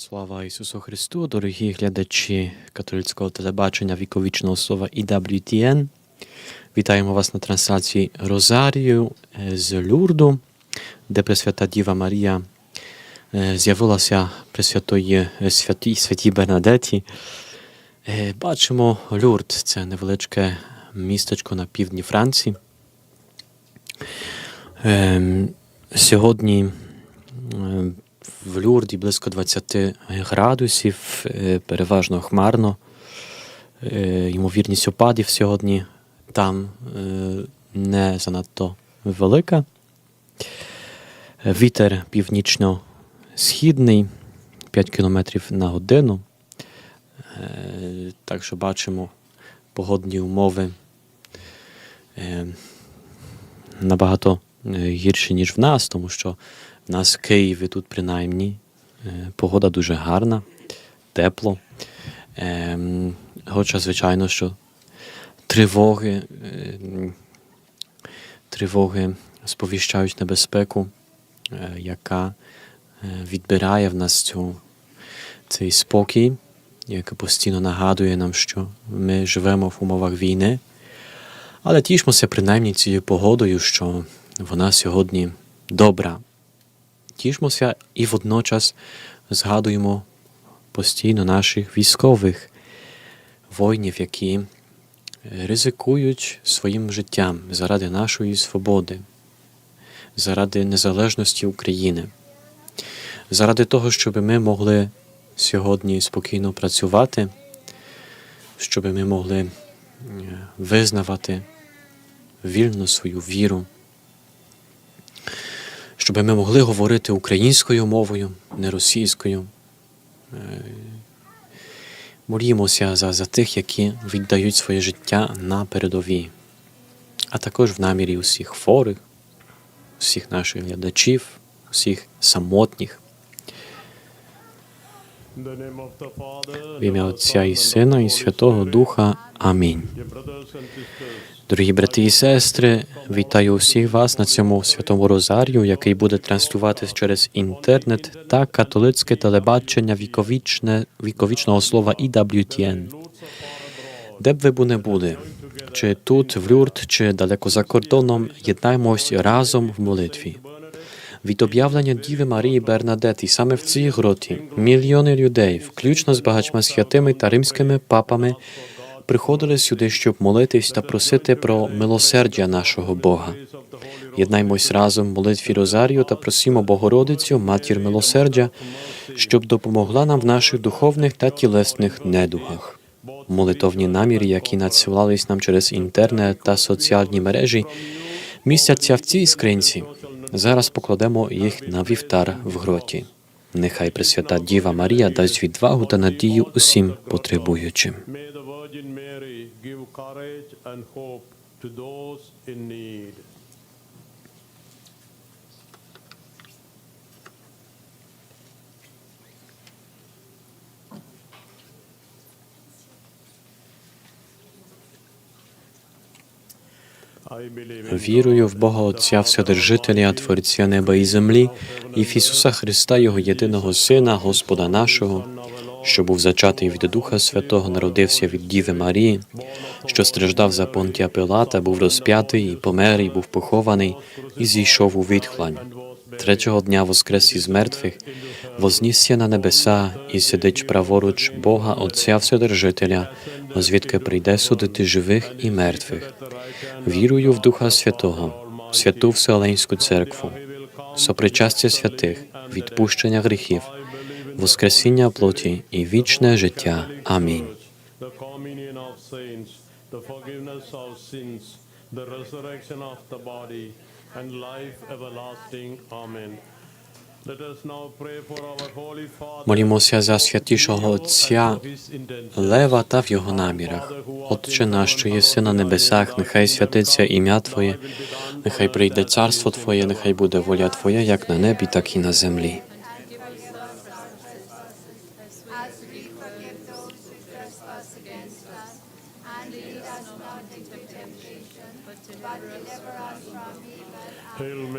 Слава Ісусу Христу, дорогі глядачі католицького телебачення віковічного слова EWTN. Вітаємо вас на трансляції Розарію з Люрду, де Пресвята Діва Марія е, з'явилася Пресвятої е, святій, святій Бернадеті. Е, Бачимо Люрд, це невеличке містечко на півдні Франції. Ем, Сьогодні е, в Люрді близько 20 градусів, е, переважно хмарно. Е, Ймовірність опадів сьогодні там е, не занадто велика. Вітер північно-східний 5 км на годину. Так що бачимо погодні умови набагато гірші, ніж в нас, тому що нас в Києві тут принаймні е, погода дуже гарна, тепло. Ем, Хоча, звичайно, що тривоги, е, тривоги сповіщають небезпеку, е, яка е, відбирає в нас цю, цей спокій, яка постійно нагадує нам, що ми живемо в умовах війни. Але тішмося принаймні цією погодою, що вона сьогодні добра. Тішмося і водночас згадуємо постійно наших військових воїнів, які ризикують своїм життям заради нашої свободи, заради незалежності України, заради того, щоб ми могли сьогодні спокійно працювати, щоб ми могли е, визнавати вільно свою віру, щоб ми могли говорити українською мовою, не російською. Е, Молімося за, за тих, які віддають своє життя на передовій, а також в намірі усіх хворих, усіх наших глядачів, усіх самотніх. В ім'я Отця і Сина, і Святого Духа. Амінь. Дорогі брати і сестри, вітаю усіх вас на цьому святому розарію, який буде транслюватись через інтернет та католицьке телебачення віковічне, віковічного слова EWTN. Де б ви не були, чи тут, в Люрд, чи далеко за кордоном, єднаймось разом в молитві. Від об'явлення Діви Марії Бернадети саме в цій гроті мільйони людей, включно з багатьма святими та римськими папами, приходили сюди, щоб молитись та просити про милосердя нашого Бога. Єднаймось разом в молитві Розарію та просімо Богородицю, матір милосердя, щоб допомогла нам в наших духовних та тілесних недугах. Молитовні наміри, які надсилались нам через інтернет та соціальні мережі, містяться в цій скринці. Зараз покладемо їх на вівтар в гроті. Нехай Пресвята Діва Марія дасть відвагу та надію усім потребуючим. Virgin Mary give courage and hope to those in need. Вірую в Бога Отця Вседержителя, Творця неба і землі, і в Ісуса Христа, Його єдиного Сина, Господа нашого, що був зачатий від Духа Святого, народився від Діви Марії, що страждав за Понтія Пилата, був розп'ятий, і помер, і був похований, і зійшов у відхлань. Третього дня воскрес із мертвих, вознісся на небеса і сидить праворуч Бога Отця Вседержителя, звідки прийде судити живих і мертвих. Вірую в Духа Святого, святу Вселенську церкву, сопричастя святих, відпущення гріхів, воскресіння плоті і вічне життя. Амінь. Молімося за святішого Отця Лева та в його намірах. Отче наш, що єси на небесах, нехай святиться ім'я Твоє, нехай прийде царство Твоє, нехай буде воля Твоя, як на небі, так і на землі. as we forgive those who trespass against us. And lead us not into temptation, but deliver us from evil. Hail Mary,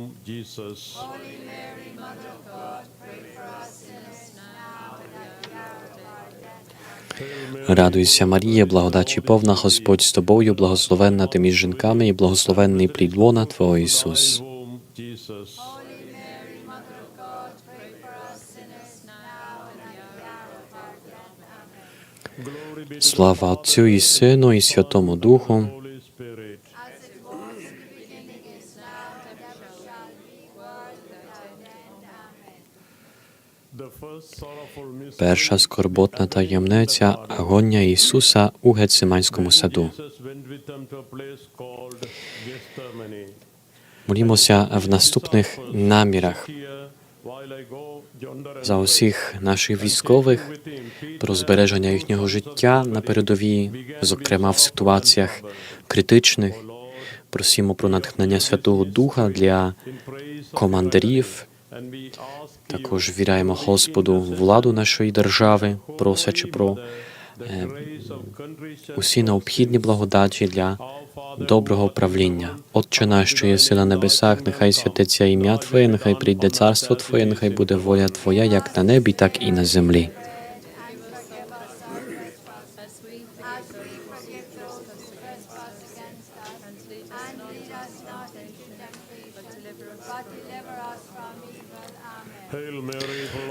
Радуйся, Марія, благодачі повна, Господь з тобою, благословенна ти між жінками, і благословенний плід лона Твого Ісус. Слава Отцю і Сину, і Святому Духу, Holy Spirit. The first sorrowful mystery, перша скорботна таємниця агонія Ісуса у Гециманському саду. Молімося в наступних намірах за усіх наших військових про збереження їхнього життя на передовій, зокрема в ситуаціях критичних. Просімо про натхнення Святого Духа для командирів. Також віряємо Господу владу нашої держави, просячи про е, усі необхідні благодаті для доброго правління. Отче наш, що єси на небесах, нехай святиться ім'я Твоє, нехай прийде царство Твоє, нехай буде воля Твоя, як на небі, так і на землі. As we forgive those who trespass against us. And lead us not into temptation, but deliver us from evil. Amen. Hail Mary, full of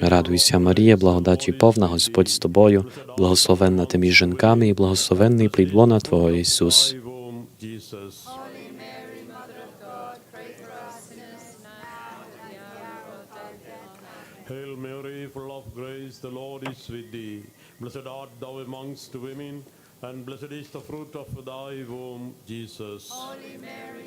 Радуйся, Марія, благодаті повна, Господь з тобою, благословенна ти між жінками, і благословенний плід Твого Ісус. Hail Mary, full of grace, the Lord is with thee. Blessed art thou amongst women, and blessed is the fruit of thy womb, Jesus. Hail Mary,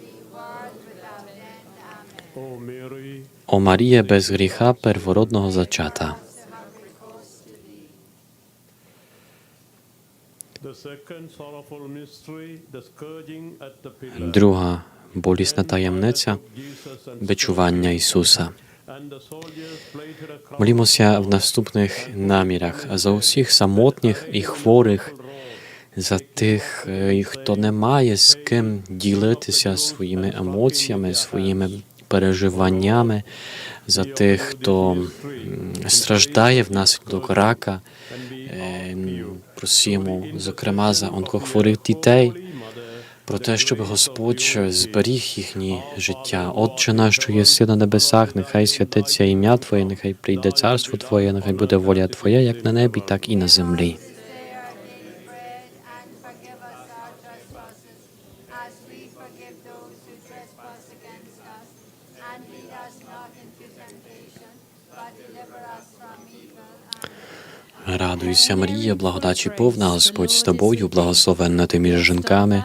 Be, world without end. Amen. O Mary, О Марія без гріха первородного зачата. Друга болісна таємниця бичування Ісуса. Молімося в наступних намірах за усіх самотніх і хворих за тих, е, хто не має з ким ділитися своїми емоціями, своїми переживаннями, за тих, хто страждає внаслідок рака. Е, Просимо, зокрема, за онкохворих дітей, про те, щоб Господь зберіг їхні життя. Отче наш, що єси на небесах, нехай святиться ім'я Твоє, нехай прийде царство Твоє, нехай буде воля Твоя, як на небі, так і на землі. Радуйся, Марія, благодачі повна, Господь з тобою, благословенна ти між жінками,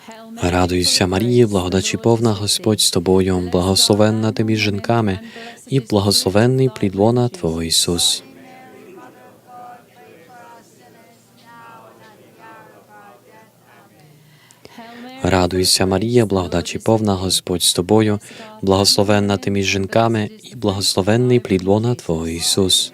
Радуйся, Марія, благодачі повна, Господь з тобою, благословенна ти між жінками, і благословенний плід лона Твого Ісус. Радуйся, Марія, благодачі повна, Господь з тобою, благословенна ти між жінками, і благословенний плід лона Твого Ісус.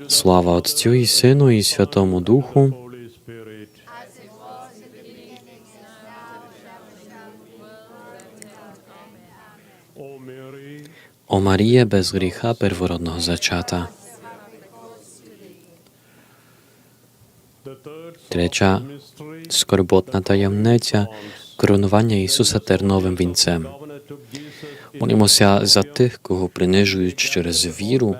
the Слава Отцю і Сину, і Святому Духу, о Марія без гріха первородного зачата. Третя скорботна таємниця коронування Ісуса терновим вінцем. Молимося за тих, кого принижують через віру,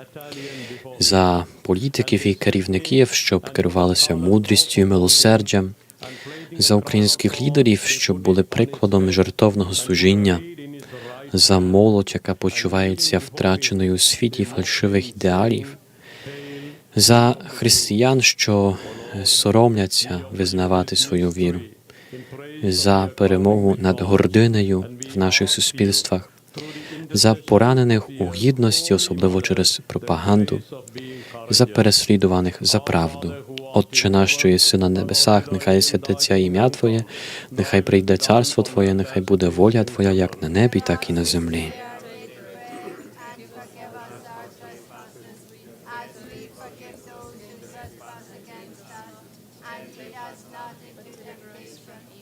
за політиків і керівників, щоб керувалися мудрістю і милосердям, за українських лідерів, щоб були прикладом жертовного служіння, за молодь, яка почувається втраченою у світі фальшивих ідеалів, за християн, що соромляться визнавати свою віру, за перемогу над гординею в наших суспільствах, за поранених у гідності, особливо через пропаганду, за переслідуваних за правду. Отче наш, що єси на небесах, нехай святиться ім'я Твоє, нехай прийде царство Твоє, нехай буде воля Твоя, як на небі, так і на землі. from full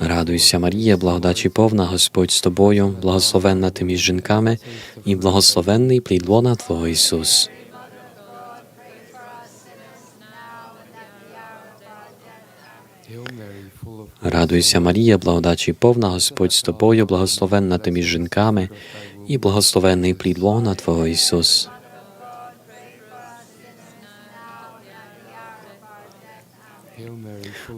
Радуйся, Марія, благодаті повна, Господь з тобою, благословенна ти між жінками, і благословенний плід лона Твого Ісус. Радуйся, Марія, благодаті повна, Господь з тобою, благословенна ти між жінками, і благословенний плід лона Твого Ісус.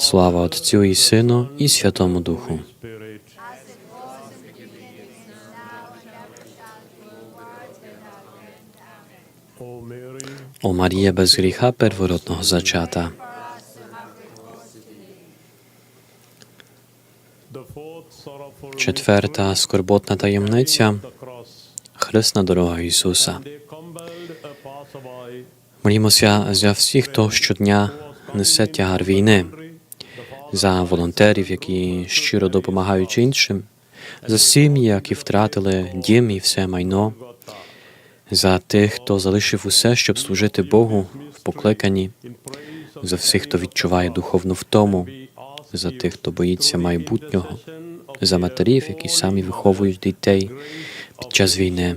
Слава Отцю і Сину, і Святому Духу. О Марія без гріха первородного зачата. Четверта скорботна таємниця Хресна дорога Ісуса. Молімося за всіх, хто щодня несе тягар війни, за волонтерів, які щиро допомагають іншим, за сім'ї, які втратили дім і все майно, за тих, хто залишив усе, щоб служити Богу в покликанні, за всіх, хто відчуває духовну втому, за тих, хто боїться майбутнього, за матерів, які самі виховують дітей під час війни.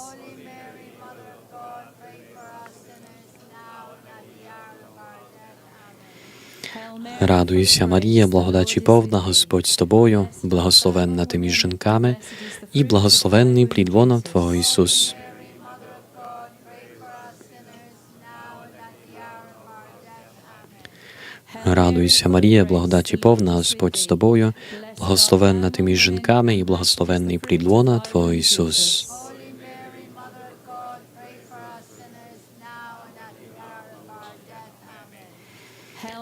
Радуйся, Марія, благодачі повна, Господь з тобою, благословенна ти між жінками, і благословенний плід лона Твого Ісус. Радуйся, Марія, благодаті повна, Господь з тобою, благословенна ти між жінками, і благословенний плід лона Твого Ісус.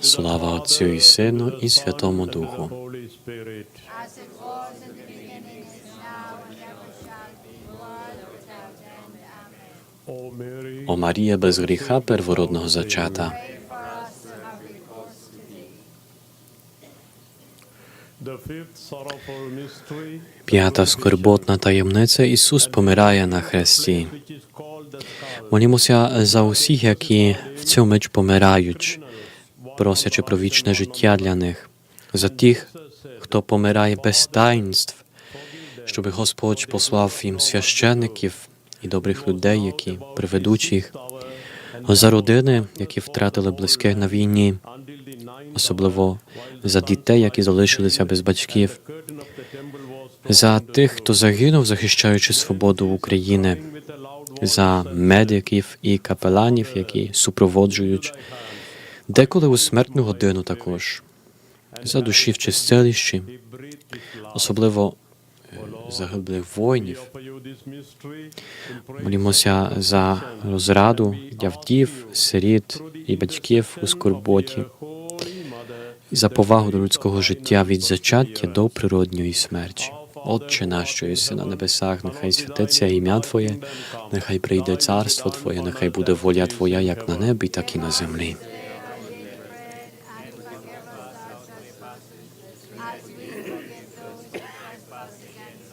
Слава Отцю і Сину, і Святому Духу. О Марія без гріха первородного зачата. П'ята скорботна таємниця Ісус помирає на хресті. Молімося за усіх, які в цю мить помирають, просячи про вічне життя для них, за тих, хто помирає без таїнств, щоб Господь послав їм священиків і добрих людей, які приведуть їх, за родини, які втратили близьких на війні, особливо за дітей, які залишилися без батьків, за тих, хто загинув, захищаючи свободу України, за медиків і капеланів, які супроводжують, деколи у смертну годину також, за душі в чистилищі, особливо е, загиблих воїнів. Молімося за розраду для вдів, сиріт і батьків у скорботі, і за повагу до людського життя від зачаття до природньої смерті. Отче наш, що єси на небесах, нехай святиться ім'я Твоє, нехай прийде царство Твоє, нехай буде воля Твоя, як на небі, так і на землі. As we forgive those who trespass against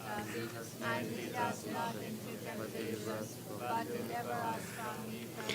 us. And lead us not into temptation, but deliver us from evil.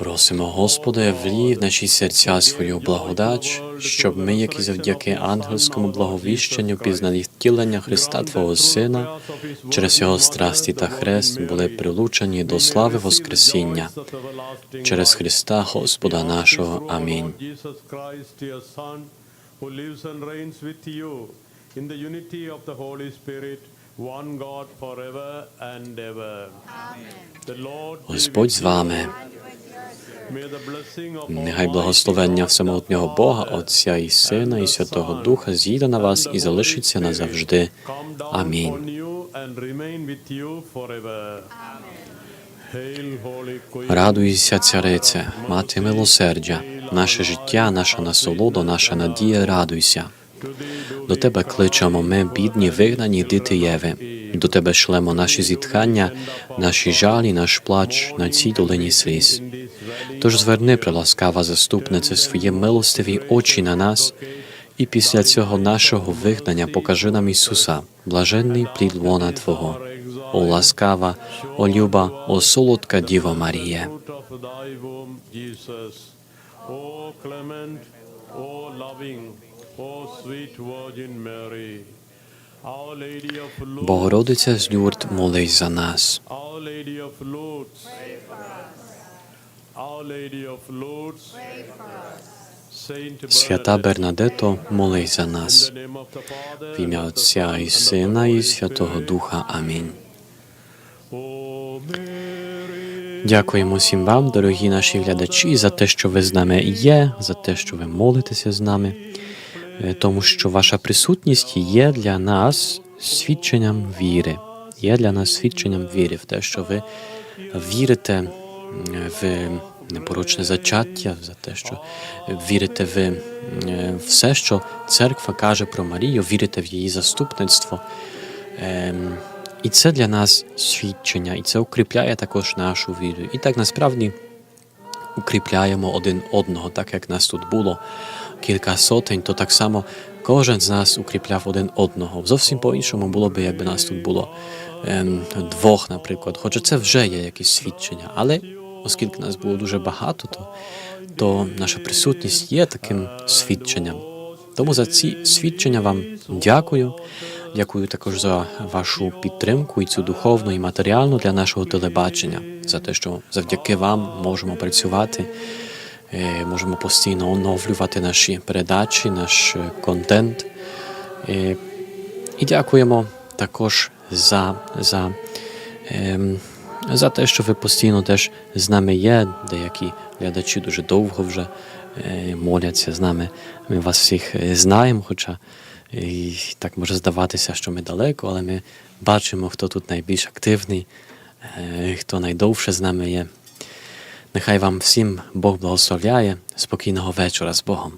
Просимо Господа, влій в наші серця свою благодать, щоб ми, як і завдяки ангельському благовіщенню, пізнали втілення Христа Твого Сина, через Його страсті та хрест були прилучені до слави Воскресіння. Через Христа Господа нашого. Амінь. Who lives and reigns with you in the unity of the Holy Spirit, one God forever and ever. The Lord Господь з вами. with you. May the blessing of Нехай благословення всемогутнього Бога, Отця і Сина, і Святого Духа зійде на вас і залишиться назавжди. Амінь. Радуйся, царице, мати милосердя, наше життя, наша насолода, наша надія, радуйся. До тебе кличемо ми, бідні, вигнані діти Єви. До тебе шлемо наші зітхання, наші жалі, наш плач на цій долині сліз. Тож зверни, приласкава заступнице, свої милостиві очі на нас, і після цього нашого вигнання покажи нам Ісуса, блаженний плід лона Твого. О ласкава, о люба, о солодка Діва Марія. womb, clement, O loving, O sweet Virgin Mary. Our Lady of Lourdes, Богородиця з Люрд, молись за нас. Свята Бернадето, молись за нас. В ім'я Отця і Сина, і Святого Духа. Амінь. Дякуємо всім вам, дорогі наші глядачі, за те, що ви з нами є, за те, що ви молитеся з нами, тому що ваша присутність є для нас свідченням віри. Є для нас свідченням віри в те, що ви вірите в непорочне зачаття, за те, що вірите в е, все, що церква каже про Марію, вірите в її заступництво. Ем, І це для нас свідчення, і це укріпляє також нашу віру. І так насправді укріпляємо один одного, так як нас тут було кілька сотень, то так само кожен з нас укріпляв один одного. Зовсім по-іншому було би, якби нас тут було ем, двох, наприклад. Хоча це вже є якесь свідчення. Але оскільки нас було дуже багато, то, то наша присутність є таким свідченням. Тому за ці свідчення вам дякую. Дякую також за вашу підтримку і цю духовну і матеріальну для нашого телебачення, за те, що завдяки вам можемо працювати, можемо постійно оновлювати наші передачі, наш е, контент. Е, І дякуємо також за, за, ем, за те, що ви постійно теж з нами є. Деякі глядачі дуже довго вже е, моляться з нами. Ми вас всіх е, знаємо, хоча і так може здаватися, що ми далеко, але ми бачимо, хто тут найбільш активний, е, хто найдовше з нами є. Нехай вам всім Бог благословляє. Спокійного вечора з Богом.